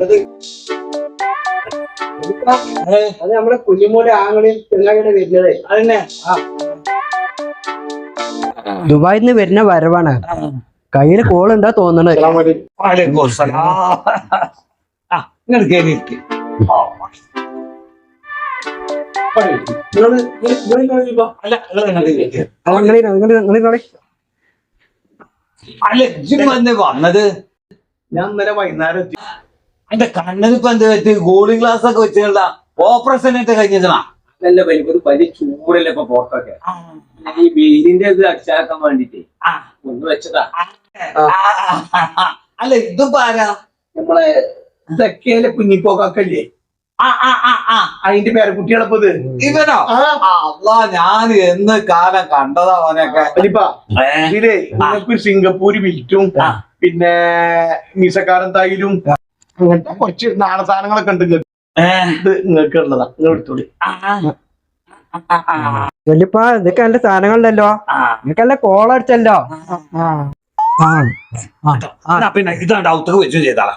അത് നമ്മുടെ കുഞ്ഞുമൂല ആങ്ങളിൽ ചെങ്ങായിയുടെ വരുന്നത്. അതന്നെ. ദുബായിൽ നിന്ന് വരുന്ന വരവാണ്. കയ്യിൽ കോൾ ഉണ്ടാ തോന്നണത്. ആ. ഞാൻ ഇന്നലെ വൈകുന്നേരം എത്തി എന്റെ കണ്ണിന് ഇപ്പൊ എന്ത് പറ്റി കൂളിംഗ് ഗ്ലാസ് ഒക്കെ വെച്ചുള്ള ഓപ്പറേഷൻ ആയിട്ട് കഴിഞ്ഞതാ നല്ല വലിയ വലിയ ചൂടല്ലേ ഇപ്പൊ പുറത്തൊക്കെ ഈ വെയിലിന്റെ ഇത് അടിച്ചാക്കാൻ വേണ്ടിട്ടേ. ഒന്ന് വെച്ചതാ. അല്ല ഇതിപ്പോ ആരാ? നമ്മളെ ഇതൊക്കെയല്ലേ കുഞ്ഞിപ്പോക്കല്ലേ അതിന്റെ പേരക്കുട്ടികളപ്പോ കുട്ടികളപ്പത് ഇവനോ? അള്ളാ ഞാൻ എന്ന് കാലം കണ്ടതാ അവനൊക്കെ ഇതിലേ നിങ്ങൾക്ക് സിംഗപ്പൂര് വിൽറ്റും. പിന്നെ മീസക്കാരൻ തൈലും അങ്ങനത്തെ കുറച്ച് നാടൻ സാധനങ്ങളൊക്കെ ഉണ്ട് ഇത് നിങ്ങൾക്ക് ഉള്ളതാ. നിങ്ങൾ എടുത്തോളി. വല്യപ്പ ഇതൊക്കെ നല്ല സാധനങ്ങളുണ്ടല്ലോ. ആ. നിനക്കല്ല കോൾ അടിച്ചല്ലോ. എന്നാ പിന്നെ ഇതാണ്ട് ഔത്തക്ക് വെച്ചു ചെയ്താളാ.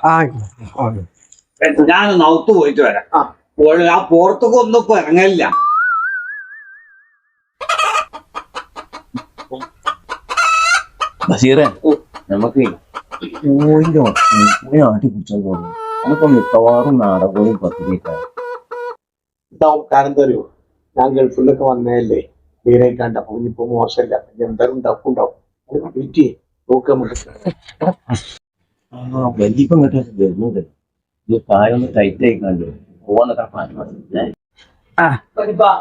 ഞാനൊന്ന് ഔത്ത് പോയിട്ട് വരാം. ആ. പുറത്തൊക്കെ ഒന്നും ഇപ്പൊ ഇറങ്ങലില്ല. ബസീറേ നമുക്ക് കോഴിന്റെ കോഴി ആട്ടി കുടിച്ചാൽ തോന്നുന്നു നമുക്ക് മിക്കവാറും നാടൻ കോഴി പത്തിരിക്കാം ഉണ്ടാവും കാരണം എന്താ അറിയോ ഞാൻ ഗൾഫിൽ നിന്നൊക്കെ വന്നതല്ലേ? തീരെ കണ്ട അപ്പൊ ഇനിയിപ്പോ മോശമല്ല എന്തായാലും ഉണ്ടാവും ഉണ്ടാവും. അത് വെയിറ്റ് ചെയ്യ്. നോക്കാം നമുക്ക്. വലിയ ഇങ്ങോട്ട് വരുന്നുണ്ട് ഇത് കായൊന്ന് ടൈറ്റ് ആയി കണ്ടു. പോവാന്നൊക്കെ വലിപ്പാ,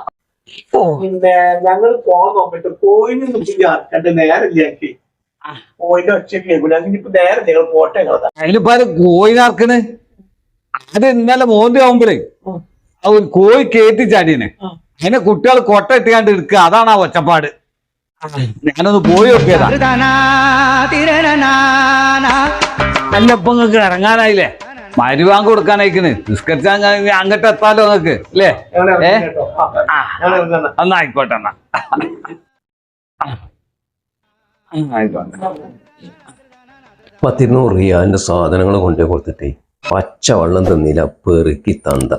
പിന്നെ ഞങ്ങൾ പോകാൻ നോക്കട്ടെ. കോയിനൊന്നും കണ്ട് നേരല്ലേ കോയിന്റെ ഒച്ച കേൾക്കൂല. ഇനിയിപ്പോ നേരെ നിങ്ങൾ പോട്ടെ നിങ്ങളതാ അതിലിപ്പോ അത് കോഴി നടക്കണ്. അത് ഇന്നലെ മോന്തി ആവുമ്പോഴേ അവൻ കോഴി കേറ്റി ചാടിയന് അതിനെ കുട്ടികൾ കൊട്ട ഇട്ടുകാണ്ട് എടുക്കുക. അതാണ് ആ ഒച്ചപ്പാട്. ഞാനൊന്ന് പോയി നോക്കിയതാ. അല്ല ഇപ്പൊ നിങ്ങക്ക് ഇറങ്ങാനായില്ലേ? മരുവാങ്ക് കൊടുക്കാനായിക്കണ്. നിസ്കരിച്ചാൽ അങ്ങോട്ട് എത്താലോ നിങ്ങക്ക് അല്ലേ ഏ? എന്നാ ആയിക്കോട്ടെ എന്നാ. പത്തിരുന്നൂറ് റിയാലിന്റെ സാധനങ്ങൾ കൊണ്ടു കൊടുത്തിട്ടേ പച്ച വെള്ളം തന്നില്ല പെറുക്കി തന്ത.